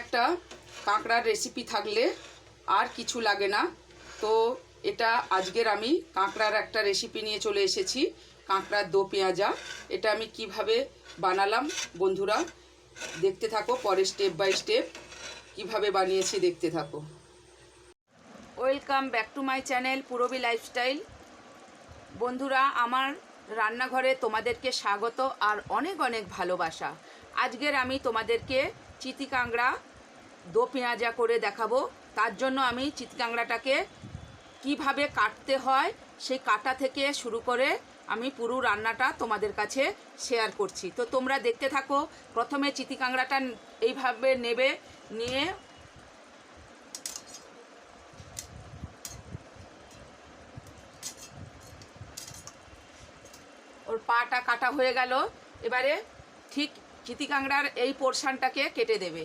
একটা কাঁকড়ার রেসিপি থাকলে আর কিছু লাগে না। তো এটা আজকের আমি কাঁকড়ার একটা রেসিপি নিয়ে চলে এসেছি, কাঁকড়ার দো পেঁয়াজা। এটা আমি কীভাবে বানালাম বন্ধুরা, দেখতে থাকো পরে স্টেপ বাই স্টেপ কীভাবে বানিয়েছি দেখতে থাকো। Welcome back to my channel Purbi lifestyle. বন্ধুরা, আমার রান্নাঘরে তোমাদেরকে স্বাগত আর অনেক অনেক ভালোবাসা। আজকের আমি তোমাদেরকে চিতি কাঁকড়া দো পেঁয়াজা করে দেখাবো। তার জন্য আমি চিতি কাঁকড়াটাকে কীভাবে কাটতে হয়, সেই কাটা থেকে শুরু করে আমি পুরো রান্নাটা তোমাদের কাছে শেয়ার করছি। তো তোমরা দেখতে থাকো, প্রথমে চিতি কাঁকড়াটা এইভাবে নেবে, নিয়ে ওর পাটা কাটা হয়ে গেল। এবারে ঠিক চিতি কাঁকড়ার এই পোর্শনটাকে কেটে দেবে।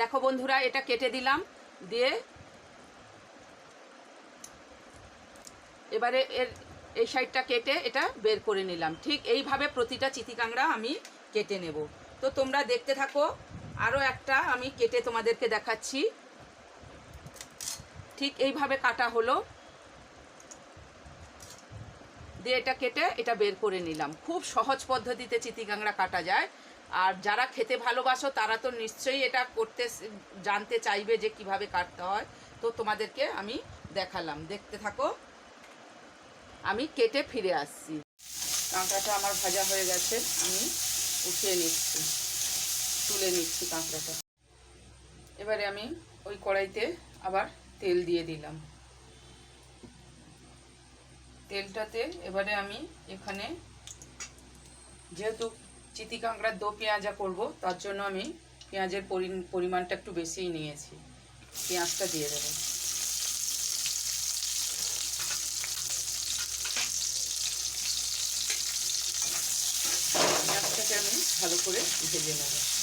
দেখো বন্ধুরা, এটা কেটে দিলাম, দিয়ে এবারে এর, এই সাইডটা কেটে এটা বের করে নিলাম। ঠিক এইভাবে প্রতিটা চিতি কাঁকড়া আমি কেটে নেব। তো তোমরা দেখতে থাকো আরও একটা আমি কেটে তোমাদেরকে দেখাচ্ছি। ঠিক এইভাবে কাটা হলো। দিয়ে এটা কেটে এটা বের করে নিলাম। খুব সহজ পদ্ধতিতে চিতি কাঁকড়া কাটা যায়। আর যারা খেতে ভালোবাসো, তারা তো নিশ্চয়ই এটা করতে জানতে চাইবে যে কীভাবে কাটতে হয়। তো তোমাদেরকে আমি দেখালাম। দেখতে থাকো। আমি কেটে ফিরে আসছি। কাঁকড়াটা আমার ভাজা হয়ে গেছে। আমি উঠিয়ে নিচ্ছি। তুলে নিচ্ছি কাঁকড়াটা। এবারে আমি ওই কড়াইতে আবার তেল দিয়ে দিলাম। তেলটাতে এবারে আমি এখানে যেহেতু চিতি কাঁকড়ার দো পেঁয়াজা করব, তার জন্য আমি পেঁয়াজের পরি- পরিমাণটা একটু বেশিই নিয়েছি। পেঁয়াজটা দিয়ে দেবো। পেঁয়াজটাকে আমি ভালো করে ভেজে নেব।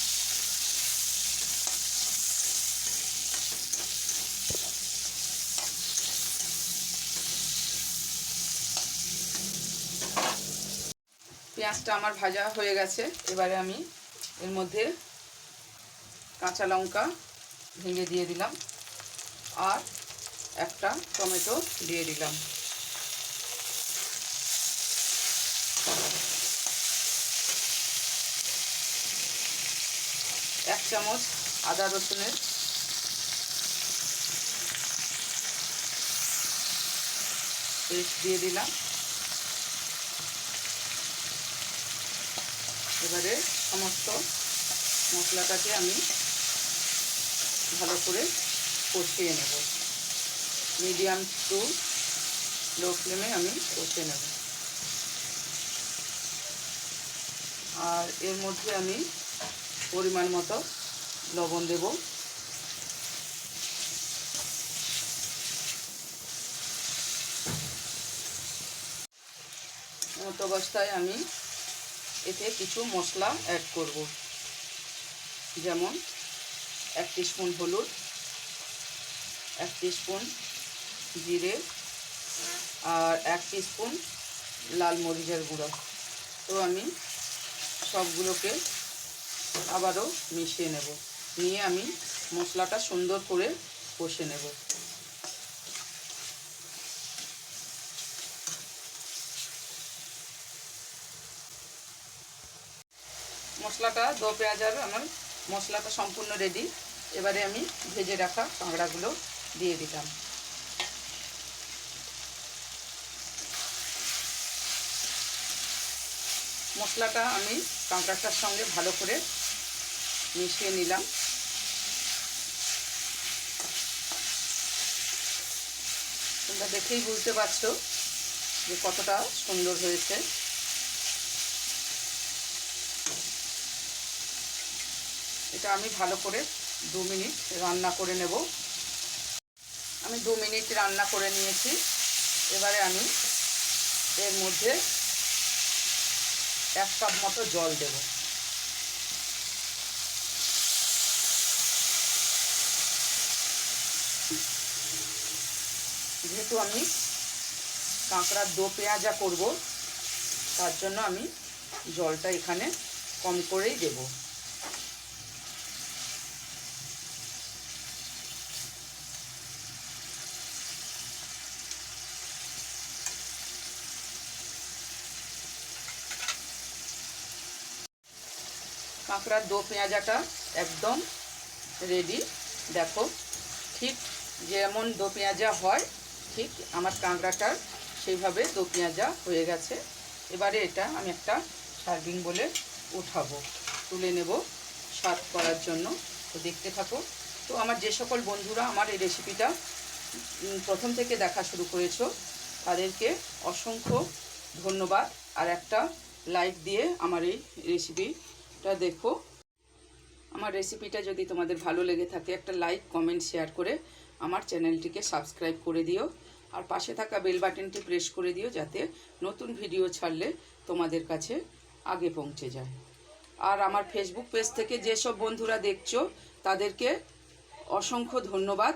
পেঁয়াজটা আমার ভাজা হয়ে গেছে। এবারে আমি এর মধ্যে কাঁচা লঙ্কা ভেঙে দিয়ে দিলাম আর একটা টমেটো দিয়ে দিলাম। এক চামচ আদা রসুনের পেস্ট দিয়ে দিলাম। এবারে সমস্ত মশলাটাকে আমি ভালো করে কষিয়ে নেব। মিডিয়াম টু লো ফ্লেমে আমি কষিয়ে নেব। আর এর মধ্যে আমি পরিমাণ মতো লবণ দেব। মতো অবস্থায় আমি এতে কিছু মশলা অ্যাড করব। যেমন এক স্পুন হলুদ, এক স্পুন জিরে আর এক স্পুন লাল মরিচের গুঁড়ো। তো আমি সবগুলোকে আবারও মিশিয়ে নেব। নিয়ে আমি মশলাটা সুন্দর করে কষে নেব। মশলাটা, দো পেঁয়াজার আমার মশলাটা সম্পূর্ণ রেডি এবারে আমি ভেজে রাখা কাঁকড়াগুলো দিয়ে দিলাম। মশলাটা আমি কাঁকড়াটার সঙ্গে ভালো করে মিশিয়ে নিলাম। তোমরা দেখেই বুঝতে পারছ যে কতটা সুন্দর হয়েছে। এটা আমি ভালো করে দু মিনিট রান্না করে নেব। আমি দু মিনিট রান্না করে নিয়েছি। এবারে আমি এর মধ্যে এক কাপ মতো জল দেব। যেহেতু আমি কাঁকড়ার দো পেঁয়াজা করব, তার জন্য আমি জলটা এখানে কম করেই দেব। কাঁকড়ার দো পেঁয়াজাটা একদম রেডি দেখো, ঠিক যেমন দো পেঁয়াজা হয়, ঠিক আমার কাঁকড়াটার সেইভাবে দো পেঁয়াজা হয়ে গেছে। এবারে এটা আমি একটা সার্ভিং বলে উঠাবো, তুলে নেব সার্ভ করার জন্য। তো দেখতে থাকো। তো আমার যে সকল বন্ধুরা আমার এই রেসিপিটা প্রথম থেকে দেখা শুরু করেছ, তাদেরকে অসংখ্য ধন্যবাদ। আর একটা লাইক দিয়ে আমার এই রেসিপিটা দেখো। আমার রেসিপিটা যদি তোমাদের ভালো লেগে থাকে, একটা লাইক কমেন্ট শেয়ার করে আমার চ্যানেলটিকে সাবস্ক্রাইব করে দিও। আর পাশে থাকা বেল বাটনটি প্রেস করে দিও যাতে নতুন ভিডিও ছাড়লে তোমাদের কাছে আগে পৌঁছে যায়। আর আমার ফেসবুক পেজ থেকে যেসব বন্ধুরা দেখছ, তাদেরকে অসংখ্য ধন্যবাদ।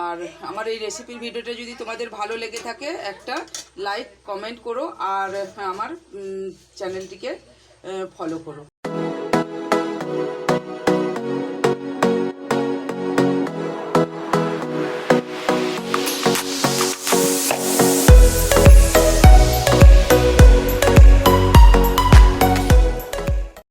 আর আমার এই রেসিপির ভিডিওটা যদি তোমাদের ভালো লেগে থাকে, একটা লাইক কমেন্ট করো। আর আমার চ্যানেলটিকে ফলো করো।